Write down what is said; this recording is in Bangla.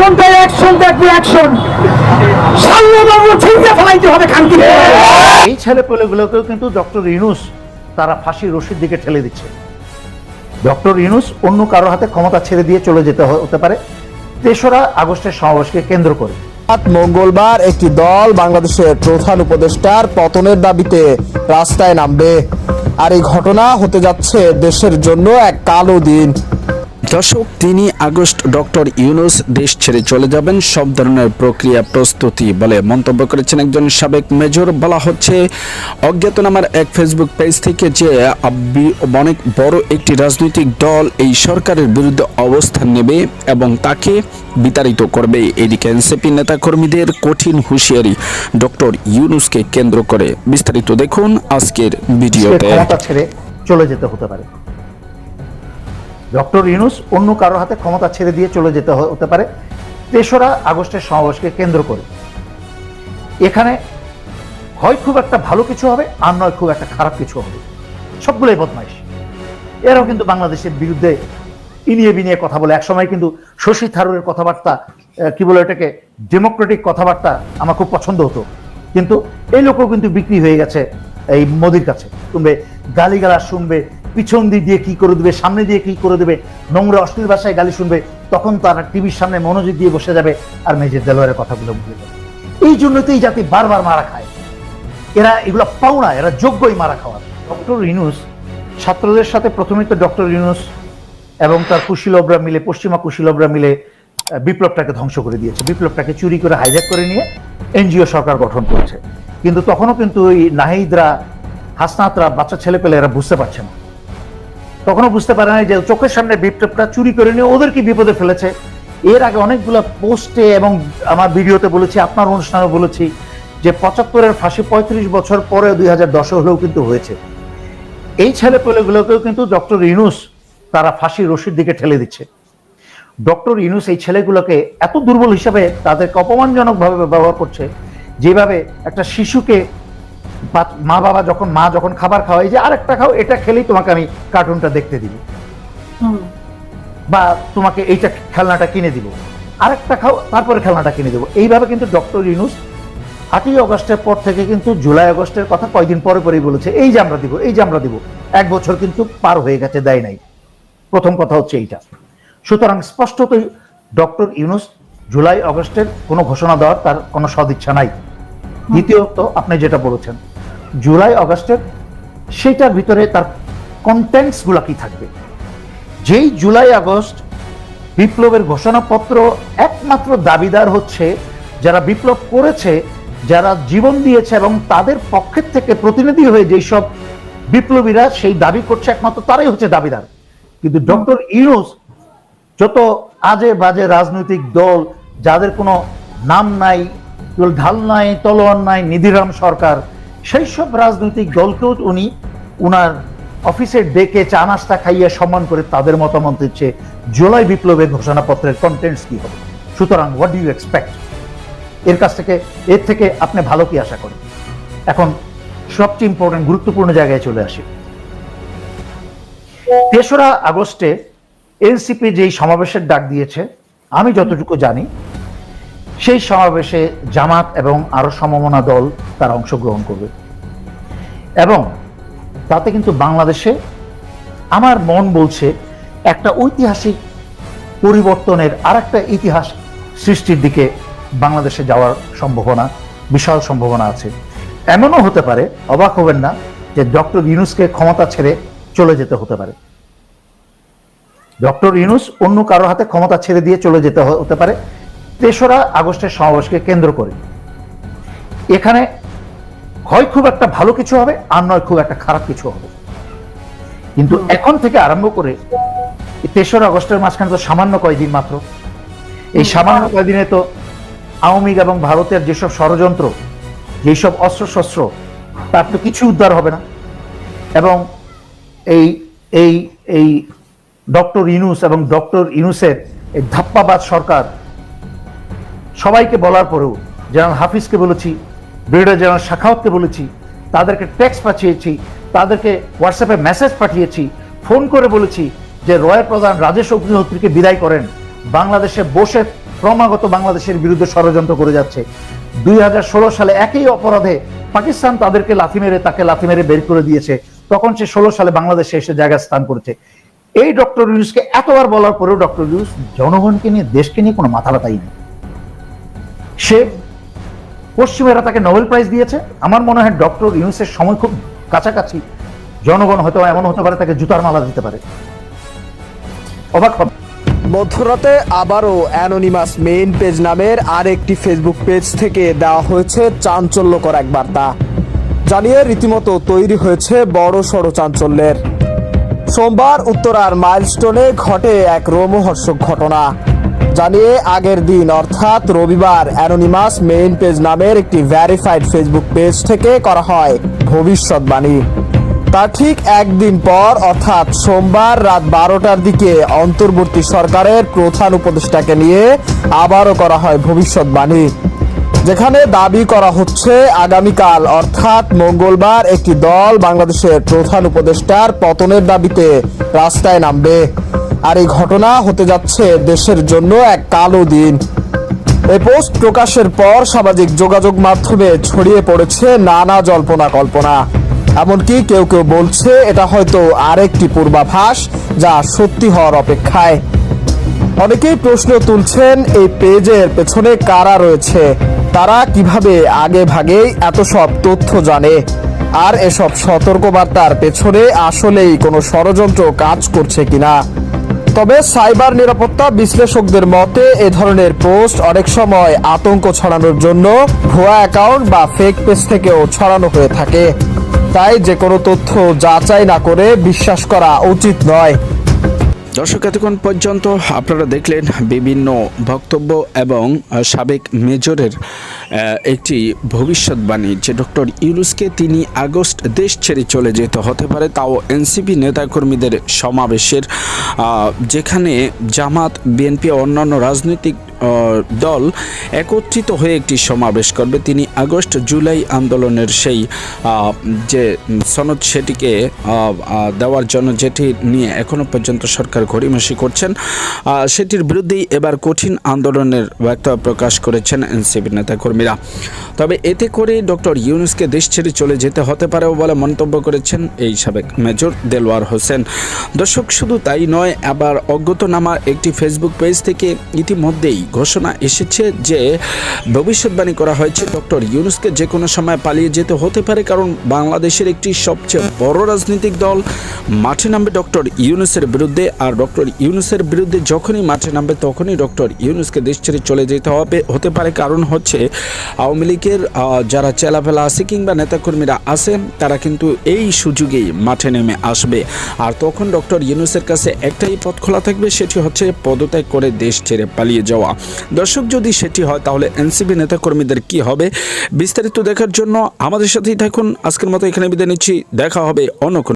ঘন্টায় অ্যাকশন দেখবে অ্যাকশন সাল্লাবাবু ছিঁড়ে ফেলাইতে হবে খানকি এই ছেলে পেলেগুলোকেও কিন্তু ডক্টর ইউনুস তারা ফাঁসির রশির দিকে ঠেলে দিচ্ছে। ডক্টর ইউনুস অন্য কারও হাতে ক্ষমতা ছেড়ে দিয়ে চলে যেতে হতে পারে। তেসরা আগস্টের সমাবেশকে কেন্দ্র করে। মঙ্গলবার একটি দল বাংলাদেশের প্রধান উপদেষ্টার পতনের দাবিতে রাস্তায় নামবে। আর এই ঘটনা হতে যাচ্ছে দেশের জন্য এক কালো দিন। দর্শক তিনি আগস্ট ডক্টর ইউনুস দেশ ছেড়ে চলে যাবেন। সব ধরনের প্রক্রিয়া প্রস্তুতি বলে মন্তব্য করেছেন একজন সাবেক মেজর। বলা হচ্ছে অজ্ঞাতনামার এক ফেসবুক পেজ থেকে যে অনেক বড় একটি রাজনৈতিক দল এই সরকারের বিরুদ্ধে অবস্থান নেবে এবং তাকে বিতাড়িত করবে। এদিকে এনসিপি নেতাকর্মীদের কঠিন হুঁশিয়ারি ডক্টর ইউনুসকে কেন্দ্র করে। বিস্তারিত দেখুন আজকের ভিডিওতে। ছেড়ে চলে যেতে হতে পারে। ডক্টর ইউনুস অন্য কারও হাতে ক্ষমতা ছেড়ে দিয়ে চলে যেতে হতে পারে। তেসরা আগস্টের সমাবেশকে কেন্দ্র করে। এখানে হয় খুব একটা ভালো কিছু হবে, আর নয় খুব একটা খারাপ কিছু হবে। সবগুলোই বদমাইশ। এরাও কিন্তু বাংলাদেশের বিরুদ্ধে ইনিয়ে বিনিয়ে কথা বলে। একসময় কিন্তু শশী থারুরের কথাবার্তা কি বলে এটাকে ডেমোক্রেটিক কথাবার্তা আমার খুব পছন্দ হতো। কিন্তু এই লোকও কিন্তু বিক্রি হয়ে গেছে এই মোদির কাছে। শুনবে গালিগালা শুনবে পিছন দিক দিয়ে কি করে দেবে, সামনে দিয়ে কি করে দেবে, নোংরা অশ্লীল ভাষায় গালি শুনবে, তখন তারা টিভির সামনে মনোযোগ দিয়ে বসে যাবে আর মেজর দেলোয়ারের কথাগুলো ভুলে যাবে। এই জন্য তো এই জাতি বারবার মারা খায়। এরা এগুলো পাওনা, এরা যোগ্যই মারা খাওয়ার ডক্টর ইউনুস, ছাত্রদের সাথে প্রথমেই তো ডক্টর ইউনুস এবং তার কুশীলবরা মিলে, পশ্চিমা কুশীলবরা মিলে বিপ্লবটাকে ধ্বংস করে দিয়েছে। বিপ্লবটাকে চুরি করে হাইজ্যাক করে নিয়ে এনজিও সরকার গঠন করেছে। কিন্তু তখনও কিন্তু ওই নাহিদরা, হাসনাতরা, বাচ্চা ছেলে পেলে এরা বুঝতে পারছে না। তখনও বুঝতে পারে না যে চোখের সামনে বিপ্লবটা চুরি করে নিয়ে ওদেরকে বিপদে ফেলেছে। এর আগে অনেকগুলো পোস্টে এবং আমার ভিডিওতে বলেছি, আপনার অনুষ্ঠানে বলেছি যে পঁচাত্তরের ফাঁসি পঁয়ত্রিশ বছর পরে দুই হাজার দশে হলেও কিন্তু হয়েছে। এই ছেলে পেলেগুলোকেও কিন্তু ডক্টর ইউনুস তারা ফাঁসি রশির দিকে ঠেলে দিচ্ছে। ডক্টর ইনুস এই ছেলেগুলোকে এত দুর্বল হিসাবে তাদেরকে অপমানজনকভাবে ব্যবহার করছে, যেভাবে একটা শিশুকে মা বাবা যখন মা যখন খাবার খাওয়ায় যে আরেকটা খাও এটা খেলেই তোমাকে আমি কার্টুনটা দেখতে দিব। বা তোমাকে এইটা খেলনাটা কিনে দিব। আরেকটা খাও তারপরে খেলনাটা কিনে দেবো। এইভাবে কিন্তু ডক্টর ইউনুস আটই অগস্টের পর থেকে কিন্তু জুলাই আগস্টের কথা কয়দিন পরে পরেই বলেছে এই যে আমরা দিব এই যে আমরা দিব। এক বছর কিন্তু পার হয়ে গেছে দেয় নাই। প্রথম কথা হচ্ছে এইটা। সুতরাং স্পষ্টতই ডক্টর ইউনুস জুলাই আগস্টের কোনো ঘোষণা দেওয়ার তার কোনো সদিচ্ছা নাই। দ্বিতীয়ত আপনি যেটা বলেছেন, জুলাই আগস্টের সেইটার ভিতরে তার কন্টেন্টসগুলা কি থাকবে? যেই জুলাই আগস্ট বিপ্লবের ঘোষণাপত্র একমাত্র দাবিদার হচ্ছে, যারা বিপ্লব করেছে, যারা জীবন দিয়েছে এবং তাদের পক্ষের থেকে প্রতিনিধি হয়ে যেই সব বিপ্লবীরা সেই দাবি করছে, একমাত্র তারাই হচ্ছে দাবিদার। কিন্তু ডক্টর ইউনুস যত আজে বাজে রাজনৈতিক দল, যাদের কোনো নাম নাই ঢাল নাই, তলোয়ার নাই, নিধিরাম সরকার, সেই সব রাজনৈতিক দলকেও উনি উনার অফিসে ডেকে চা নাস্তা খাইয়ে সম্মান করে তাদের মতামত দিচ্ছে, জুলাই বিপ্লবের ঘোষণাপত্রের কন্টেন্টস কি হবে? সুতরাং হোয়াট ডু ইউ এক্সপেক্ট এর কাছ থেকে, এর থেকে আপনি ভালো কি আশা করেন? এখন সবচেয়ে ইম্পর্টেন্ট গুরুত্বপূর্ণ জায়গায় চলে আসি। তেসরা আগস্টে এনসিপি যেই সমাবেশের ডাক দিয়েছে, আমি যতটুকু জানি সেই সমাবেশে জামাত এবং আরও সমমনা দল তারা অংশগ্রহণ করবে। এবং তাতে কিন্তু বাংলাদেশে আমার মন বলছে একটা ঐতিহাসিক পরিবর্তনের আর একটা ইতিহাস সৃষ্টির দিকে বাংলাদেশে যাওয়ার সম্ভাবনা, বিশাল সম্ভাবনা আছে। এমনও হতে পারে, অবাক হবেন না, যে ডক্টর ইউনুসকে ক্ষমতা ছেড়ে চলে যেতে হতে পারে। ডক্টর ইউনুস অন্য কারও হাতে ক্ষমতা ছেড়ে দিয়ে চলে যেতে হতে পারে। তেসরা আগস্টের সমাবেশকে কেন্দ্র করে। এখানে হয় খুব একটা ভালো কিছু হবে, আর নয় খুব একটা খারাপ কিছু হবে। কিন্তু এখন থেকে আরম্ভ করে তেসরা আগস্টের মাঝখানে তো সামান্য কয়দিন মাত্র। এই সামান্য কয়দিনে তো আওয়ামী লীগ এবং ভারতের যেসব ষড়যন্ত্র, যেসব অস্ত্র শস্ত্র তার তো কিছু উদ্ধার হবে না। এবং এই এই এই ডক্টর ইনুস এবং ডক্টর ইনুসের এই ধাপ্পাবাদ সরকার সবাইকে বলার পরেও জেনারেল হাফিজকে বলেছি, ব্রিগেডিয়ার জেনারেল শাখাওয়াতকে বলেছি, তাদেরকে টেক্সট পাঠিয়েছি, তাদেরকে হোয়াটসঅ্যাপে মেসেজ পাঠিয়েছি ফোন করে বলেছি যে রয়ের প্রধান রাজেশ অগ্নিহোত্রীকে বিদায় করেন। বাংলাদেশে বসে ক্রমাগত বাংলাদেশের বিরুদ্ধে ষড়যন্ত্র করে যাচ্ছে। দুই হাজার ষোলো সালে একই অপরাধে পাকিস্তান তাদেরকে লাথি মেরে, তাকে লাথি মেরে বের করে দিয়েছে। তখন সে ষোলো সালে বাংলাদেশে এসে জায়গা স্থান করেছে। এই ডক্টর ইউনুসকে এতবার বলার পরেও ডক্টর ইউনুস জনগণকে নিয়ে, দেশকে নিয়ে কোনো মাথা ব্যথাই নেই। সে পশ্চিমেরা তাকে নোবেল প্রাইজ দিয়েছে। আমার মনে হয় ডক্টর ইউনুসের সময় খুব কাছাকাছি। জনগণ হয়তো এমন হতে পারে, তাকে জুতার মালা দিতে পারে। অবাক হবে। মধ্যরাতে আবারও অ্যানোনিমাস মেইন পেজ নামের আরেকটি ফেসবুক পেজ থেকে দেওয়া হয়েছে চাঞ্চল্যকর এক বার্তা। জানিয়ে রীতিমতো তৈরি হয়েছে বড় সড় চাঞ্চল্যের। সোমবার উত্তরার মাইলস্টোনে ঘটে এক রোমহর্ষক ঘটনা। জানিয়ে আগের দিন, অর্থাৎ রবিবার, অ্যানোনিমাস মেইন পেজ নামের একটি ভ্যারিফাইড ফেসবুক পেজ থেকে করা হয় ভবিষ্যৎবাণী। তার ঠিক একদিন পর, অর্থাৎ সোমবার রাত বারোটার দিকে, অন্তর্বর্তী সরকারের প্রধান উপদেষ্টাকে নিয়ে আবারও করা হয় ভবিষ্যৎবাণী। যেখানে দাবি করা হচ্ছে, আগামীকাল, অর্থাৎ মঙ্গলবার, একটি দল বাংলাদেশের প্রধান উপদেষ্টার পতনের দাবিতে রাস্তায় নামবে। আর এই ঘটনা হতে যাচ্ছে দেশের জন্য এক কালো দিন। এই পোস্ট প্রকাশের পর সামাজিক যোগাযোগ মাধ্যমে ছড়িয়ে পড়েছে নানা জল্পনা কল্পনা। এমনকি কেউ কেউ বলছে এটা হয়তো আরেকটি পূর্বাভাস যা সত্যি হওয়ার অপেক্ষায়। অনেকেই প্রশ্ন তুলছেন এই পেজের পেছনে কারা রয়েছে, তারা কীভাবে আগে ভাগেই এত সব তথ্য জানে, আর এসব সতর্কবার্তার পেছনে আসলেই কোনো ষড়যন্ত্র কাজ করছে কিনা। তবে সাইবার নিরাপত্তা বিশ্লেষকদের মতে, এ ধরনের পোস্ট অনেক সময় আতঙ্ক ছড়ানোর জন্য ভুয়া অ্যাকাউন্ট বা ফেক পেজ থেকেও ছড়ানো হয়ে থাকে। তাই যে কোনো তথ্য যাচাই না করে বিশ্বাস করা উচিত নয়। দর্শক, এতক্ষণ পর্যন্ত আপনারা দেখলেন বিভিন্ন বক্তব্য এবং সাবেক মেজরের একটি ভবিষ্যৎবাণী যে ডক্টর ইউরুসকে তিনি আগস্ট দেশ ছেড়ে চলে যেতে হতে পারে, তাও এনসিপি নেতাকর্মীদের সমাবেশের যেখানে জামাত, বিএনপি, অন্যান্য রাজনৈতিক দল একত্রিত হয়ে একটি সমাবেশ করবে। তিনি আগস্ট, জুলাই আন্দোলনের সেই যে সনদ সেটিকে দেওয়ার জন্য যেটি নিয়ে এখনও পর্যন্ত সরকার ঘড়িমাসি করছেন সেটির বিরুদ্ধেই এবার কঠিন আন্দোলনের বক্তব্য প্রকাশ করেছেন এনসিপি নেতাকর্মীরা। তবে এতে করে ডক্টর ইউনুসকে দেশ ছেড়ে চলে যেতে হতে পারেও বলে মন্তব্য করেছেন এই সাবেক মেজর দেলোয়ার হোসেন। দর্শক, শুধু তাই নয়, আবার অজ্ঞাতনামা একটি ফেসবুক পেজ থেকে ইতিমধ্যেই ঘোষণা এসেছে যে ভবিষ্যৎবাণী করা হয়েছে ডক্টর ইউনুসকে যে কোনো সময় পালিয়ে যেতে হতে পারে, কারণ বাংলাদেশের একটি সবচেয়ে বড় রাজনৈতিক দল। মাঠে নামবে ডক্টর ইউনুসের বিরুদ্ধে আর ডক্টর ইউনুসের বিরুদ্ধে যখনই মাঠে নামবে তখনই ডক্টর ইউনুসকে দেশ ছেড়ে চলে যেতে হবে, হতে পারে। কারণ হচ্ছে আওয়ামী লীগের যারা চেলাফেলা আছে কিংবা নেতাকর্মীরা আছে, তারা কিন্তু এই সুযোগেই মাঠে নেমে আসবে। আর তখন ডক্টর ইউনুসের কাছে একটাই পথ খোলা থাকবে, সেটি হচ্ছে পদত্যাগ করে দেশ ছেড়ে পালিয়ে যাওয়া। দর্শক, যদি সেটি হয়, তাহলে এনসিপি নেতাকর্মীদের কি হবে? বিস্তারিত দেখার জন্য আমাদের সাথেই থাকুন। আজকের মতো এখানে বিদায় নিচ্ছি। দেখা হবে অন্য